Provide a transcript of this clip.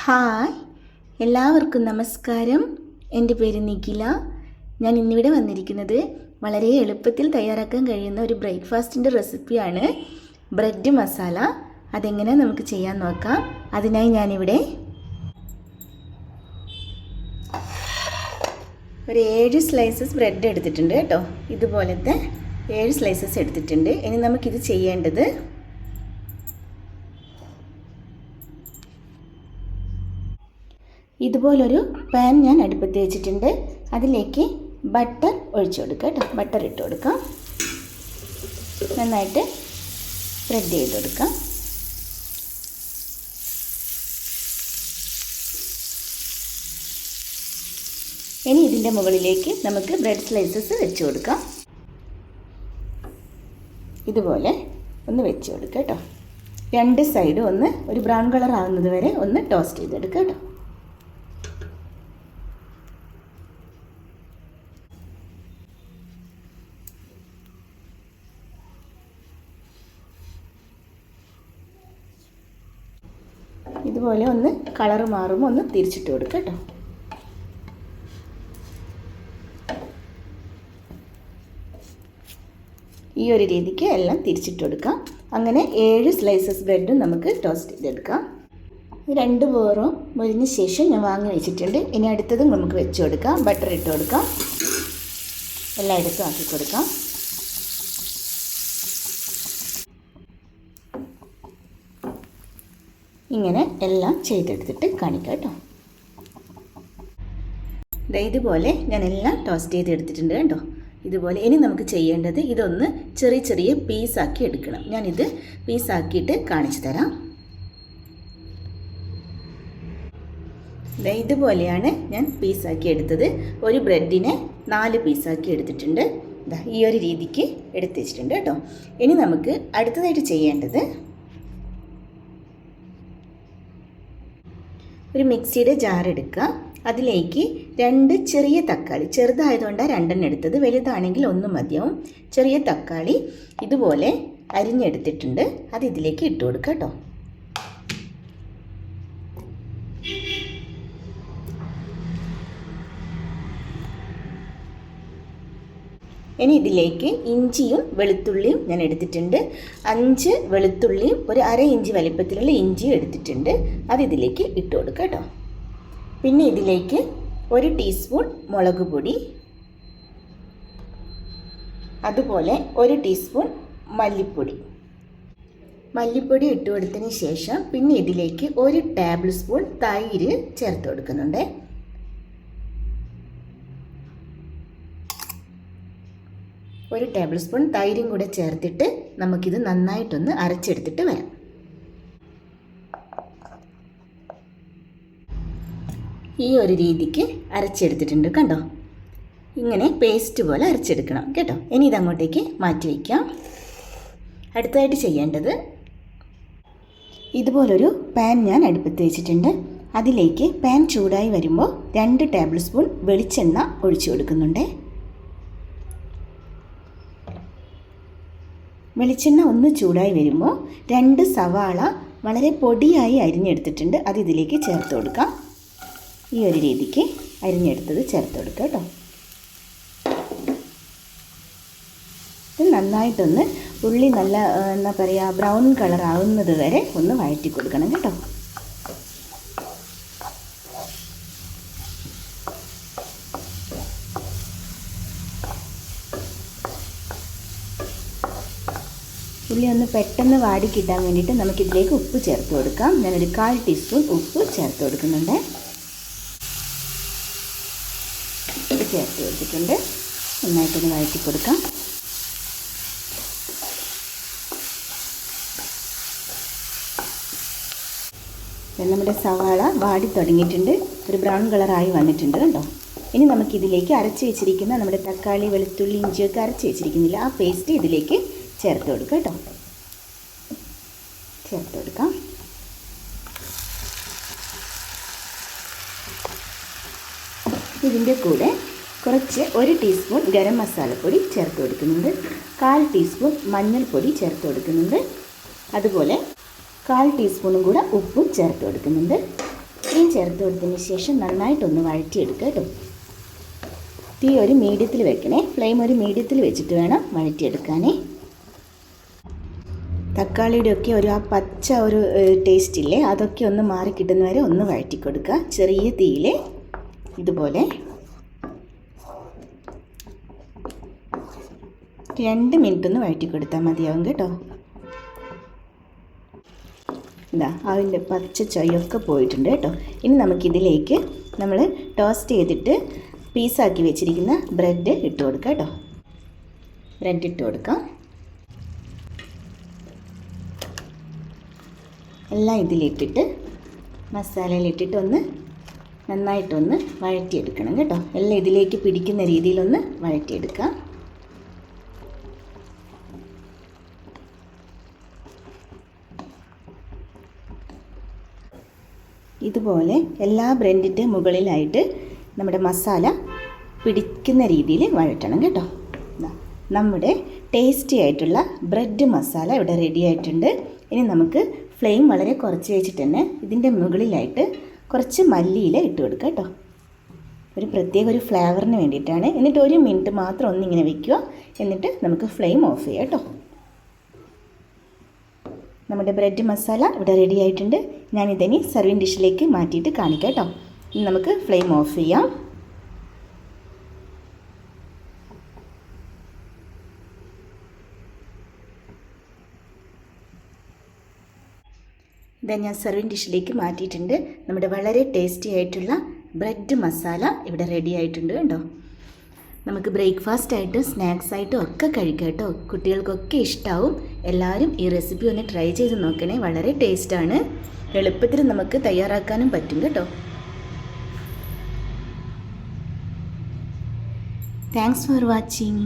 Hi. എല്ലാവർക്കും നമസ്കാരം. എന്റെ പേര് നിഖില. ഞാൻ ഇന്നിവിടെ വന്നിരിക്കുന്നത് വളരെ എളുപ്പത്തിൽ തയ്യാറാക്കാൻ കഴിയുന്ന ഒരു ബ്രേക്ക്ഫാസ്റ്റിന്റെ റെസിപ്പിയാണ്. ബ്രെഡ് മസാല. അതെങ്ങനെ നമുക്ക് ചെയ്യാൻ നോക്കാം. അതിനായി ഞാനിവിടെ ഒരു ഏഴ് സ്ലൈസസ് ബ്രെഡ് എടുത്തിട്ടുണ്ട് കേട്ടോ. ഇതുപോലത്തെ ഏഴ് സ്ലൈസസ് എടുത്തിട്ടുണ്ട്. ഇനി നമുക്കിത് ചെയ്യേണ്ടത് ഇതുപോലൊരു പാൻ ഞാൻ അടുപ്പത്ത് വെച്ചിട്ടുണ്ട്. അതിലേക്ക് ബട്ടർ ഒഴിച്ചു കൊടുക്കുക കേട്ടോ ബട്ടർ ഇട്ട് കൊടുക്കാം. നന്നായിട്ട് സ്പ്രെഡ് ചെയ്ത് കൊടുക്കാം. ഇനി ഇതിന്റെ മുകളിലേക്ക് നമുക്ക് ബ്രെഡ് സ്ലൈസസ് വെച്ച് കൊടുക്കാം. ഇതുപോലെ ഒന്ന് വെച്ച് കൊടുക്കുക കേട്ടോ രണ്ട് സൈഡും ഒന്ന് ഒരു ബ്രൗൺ കളർ ആകുന്നത് വരെ ഒന്ന് ടോസ്റ്റ് ചെയ്തെടുക്കുക കേട്ടോ ഇതുപോലെ ഒന്ന് കളർ മാറുമ്പോൾ ഒന്ന് തിരിച്ചിട്ട് കൊടുക്കുക കേട്ടോ. ഈ ഒരു രീതിക്ക് എല്ലാം തിരിച്ചിട്ട് കൊടുക്കാം. അങ്ങനെ ഏഴ് സ്ലൈസസ് ബ്രെഡും നമുക്ക് ടോസ്റ്റ് ചെയ്തെടുക്കാം. രണ്ട് പേറും മുരിഞ്ഞ ശേഷം ഞാൻ വാങ്ങി വെച്ചിട്ടുണ്ട്. ഇനി അടുത്തതും നമുക്ക് വെച്ച് കൊടുക്കാം. ബട്ടർ ഇട്ട് കൊടുക്കാം. എല്ലായിടത്തും ആക്കി കൊടുക്കാം. ഇങ്ങനെ എല്ലാം ചെയ്തെടുത്തിട്ട് കാണിക്കാം കേട്ടോ. ഇതുപോലെ ഞാൻ എല്ലാം ടോസ്റ്റ് ചെയ്ത് എടുത്തിട്ടുണ്ട് കേട്ടോ ഇതുപോലെ ഇനി നമുക്ക് ചെയ്യേണ്ടത് ഇതൊന്ന് ചെറിയ ചെറിയ പീസാക്കി എടുക്കണം. ഞാനിത് പീസാക്കിയിട്ട് കാണിച്ചു തരാം. ഇതുപോലെയാണ് ഞാൻ പീസാക്കി എടുത്തത്. ഒരു ബ്രെഡിനെ നാല് പീസാക്കി എടുത്തിട്ടുണ്ട്. ഈ ഒരു രീതിക്ക് എടുത്തു വെച്ചിട്ടുണ്ട് കേട്ടോ. ഇനി നമുക്ക് അടുത്തതായിട്ട് ചെയ്യേണ്ടത് ഒരു മിക്സിയുടെ ജാർ എടുക്കുക. അതിലേക്ക് രണ്ട് ചെറിയ തക്കാളി ചെറുതായതുകൊണ്ടാണ് രണ്ടെണ്ണം എടുത്തത്. വലുതാണെങ്കിൽ ഒന്ന് മതിയാവും. ചെറിയ തക്കാളി ഇതുപോലെ അരിഞ്ഞെടുത്തിട്ടുണ്ട്. അത് ഇതിലേക്ക് ഇട്ട് കൊടുക്കുക കേട്ടോ. ഇനി ഇതിലേക്ക് ഇഞ്ചിയും വെളുത്തുള്ളിയും ഞാൻ എടുത്തിട്ടുണ്ട്. അഞ്ച് വെളുത്തുള്ളിയും ഒരു അര ഇഞ്ച് വലിപ്പത്തിലുള്ള ഇഞ്ചിയും എടുത്തിട്ടുണ്ട്. അത് ഇതിലേക്ക് ഇട്ട് കൊടുക്കുക കേട്ടോ. പിന്നെ ഇതിലേക്ക് ഒരു ടീസ്പൂൺ മുളക് പൊടി. അതുപോലെ ഒരു ടീസ്പൂൺ മല്ലിപ്പൊടി. മല്ലിപ്പൊടി ഇട്ട് കൊടുത്തതിന് ശേഷം പിന്നെ ഇതിലേക്ക് ഒരു ടേബിൾ സ്പൂൺ തൈര് ചേർത്ത് കൊടുക്കുന്നുണ്ട്. ഒരു ടേബിൾ സ്പൂൺ തൈരും കൂടെ ചേർത്തിട്ട് നമുക്കിത് നന്നായിട്ടൊന്ന് അരച്ചെടുത്തിട്ട് വരാം. ഈ ഒരു രീതിക്ക് അരച്ചെടുത്തിട്ടുണ്ട് കണ്ടോ? ഇങ്ങനെ പേസ്റ്റ് പോലെ അരച്ചെടുക്കണം കേട്ടോ. ഇനി ഇതങ്ങോട്ടേക്ക് മാറ്റി വയ്ക്കാം അടുത്തതായിട്ട് ചെയ്യേണ്ടത് ഇതുപോലൊരു പാൻ ഞാൻ അടുപ്പത്ത് വെച്ചിട്ടുണ്ട്. അതിലേക്ക് പാൻ ചൂടായി വരുമ്പോൾ രണ്ട് ടേബിൾ സ്പൂൺ വെളിച്ചെണ്ണ ഒഴിച്ചു കൊടുക്കുന്നുണ്ട്. വെളിച്ചെണ്ണ ഒന്ന് ചൂടായി വരുമ്പോൾ രണ്ട് സവാള വളരെ പൊടിയായി അരിഞ്ഞെടുത്തിട്ടുണ്ട്. അത് ഇതിലേക്ക് ചേർത്ത് കൊടുക്കാം. ഈ ഒരു രീതിക്ക് അരിഞ്ഞെടുത്തത് ചേർത്ത് കൊടുക്കുക കേട്ടോ. ഇത് നന്നായിട്ടൊന്ന് ഉള്ളി നല്ല എന്താ പറയുക ബ്രൗൺ കളർ ആവുന്നത് വരെ ഒന്ന് വഴറ്റി കൊടുക്കണം കേട്ടോ. ഉള്ളി ഒന്ന് പെട്ടെന്ന് വാടി കിട്ടാൻ വേണ്ടിയിട്ട് നമുക്കിതിലേക്ക് ഉപ്പ് ചേർത്ത് കൊടുക്കാം. ഞാനൊരു കാൽ ടീസ്പൂൺ ഉപ്പ് ചേർത്ത് കൊടുക്കുന്നുണ്ട്. ഉപ്പ് ചേർത്ത് കൊടുത്തിട്ടുണ്ട്. നന്നായിട്ടൊന്ന് വഴറ്റി കൊടുക്കാം. നമ്മുടെ സവാള വാടി തുടങ്ങിയിട്ടുണ്ട്. ഒരു ബ്രൗൺ കളറായി വന്നിട്ടുണ്ട് കേട്ടോ ഇനി നമുക്കിതിലേക്ക് അരച്ച് വെച്ചിരിക്കുന്ന നമ്മുടെ തക്കാളി വെളുത്തുള്ളി ഇഞ്ചിയൊക്കെ അരച്ച് വെച്ചിരിക്കുന്നില്ല. ആ പേസ്റ്റ് ഇതിലേക്ക് ചേർത്ത് കൊടുക്കുക കേട്ടോ. ചേർത്ത് കൊടുക്കാം. ഇതിന്റെ കൂടെ കുറച്ച് ഒരു ടീസ്പൂൺ ഗരം മസാലപ്പൊടി ചേർത്ത് കൊടുക്കുന്നുണ്ട്. കാൽ ടീസ്പൂൺ മഞ്ഞൾപ്പൊടി ചേർത്ത് കൊടുക്കുന്നുണ്ട്. അതുപോലെ കാൽ ടീസ്പൂണും കൂടെ ഉപ്പും ചേർത്ത് കൊടുക്കുന്നുണ്ട്. ഇത്രയും ചേർത്ത് കൊടുത്തതിന് ശേഷം നന്നായിട്ടൊന്ന് വഴറ്റിയെടുക്കുക കേട്ടോ. തീ ഒരു മീഡിയത്തിൽ വെക്കണേ. ഫ്ലെയിം ഒരു മീഡിയത്തിൽ വെച്ചിട്ട് വേണം വഴറ്റിയെടുക്കാനേ. തക്കാളിയുടെ ഒക്കെ ഒരു ആ പച്ച ഒരു ടേസ്റ്റ് ഇല്ലേ അതൊക്കെ ഒന്ന് മാറി കിട്ടുന്ന വരെ ഒന്ന് വഴറ്റി കൊടുക്കുക. ചെറിയ തീയിൽ ഇതുപോലെ. രണ്ട് മിനിറ്റ് ഒന്ന് വഴറ്റി കൊടുത്താൽ മതിയാവും കേട്ടോ. ഇതാ അതിന്റെ പച്ച ചൊയ്യൊക്കെ പോയിട്ടുണ്ട് കേട്ടോ. ഇനി നമുക്കിതിലേക്ക് നമ്മൾ ടോസ്റ്റ് ചെയ്തിട്ട് പീസാക്കി വെച്ചിരിക്കുന്ന ബ്രെഡ് ഇട്ട് കൊടുക്കാം കേട്ടോ. ബ്രെഡ് ഇട്ട് കൊടുക്കാം. എല്ലാം ഇതിലിട്ടിട്ട് മസാലയിലിട്ടിട്ട് ഒന്ന് നന്നായിട്ടൊന്ന് വഴറ്റിയെടുക്കണം കേട്ടോ. എല്ലാം ഇതിലേക്ക് പിടിക്കുന്ന രീതിയിലൊന്ന് വഴറ്റിയെടുക്കാം. ഇതുപോലെ എല്ലാ ബ്രെഡിന്റെ മുകളിലായിട്ട് നമ്മുടെ മസാല പിടിക്കുന്ന രീതിയിൽ വഴറ്റണം കേട്ടോ. നമ്മുടെ ടേസ്റ്റി ആയിട്ടുള്ള ബ്രെഡ് മസാല ഇവിടെ റെഡി ആയിട്ടുണ്ട്. ഇനി നമുക്ക് ഫ്ലെയിം വളരെ കുറച്ച് വെച്ചിട്ട് തന്നെ ഇതിന്റെ മുകളിലായിട്ട് കുറച്ച് മല്ലിയില ഇട്ട് കൊടുക്കുക കേട്ടോ. ഒരു പ്രത്യേക ഒരു ഫ്ലേവറിന് വേണ്ടിയിട്ടാണ്. എന്നിട്ട് ഒരു മിനിറ്റ് മാത്രം ഒന്നിങ്ങനെ വെക്കുക. എന്നിട്ട് നമുക്ക് ഫ്ലെയിം ഓഫ് ചെയ്യാം കേട്ടോ. നമ്മുടെ ബ്രെഡ് മസാല ഇവിടെ റെഡി ആയിട്ടുണ്ട്. ഞാനിതിനി സർവിങ് ഡിഷിലേക്ക് മാറ്റിയിട്ട് കാണിക്കാം കേട്ടോ. നമുക്ക് ഫ്ലെയിം ഓഫ് ചെയ്യാം. ഇതാ ഞാൻ സർവിങ് ഡിഷിലേക്ക് മാറ്റിയിട്ടുണ്ട്. നമ്മുടെ വളരെ ടേസ്റ്റി ആയിട്ടുള്ള ബ്രെഡ് മസാല ഇവിടെ റെഡി ആയിട്ടുണ്ട് കേട്ടോ നമുക്ക് ബ്രേക്ക്ഫാസ്റ്റ് ആയിട്ട് സ്നാക്സ് ആയിട്ടും ഒക്കെ കഴിക്കാം കേട്ടോ. കുട്ടികൾക്കൊക്കെ ഇഷ്ടമാവും എല്ലാവരും ഈ റെസിപ്പി ഒന്ന് ട്രൈ ചെയ്ത് നോക്കണേ. വളരെ ടേസ്റ്റാണ് എളുപ്പത്തിൽ നമുക്ക് തയ്യാറാക്കാനും പറ്റും കേട്ടോ. Thanks for watching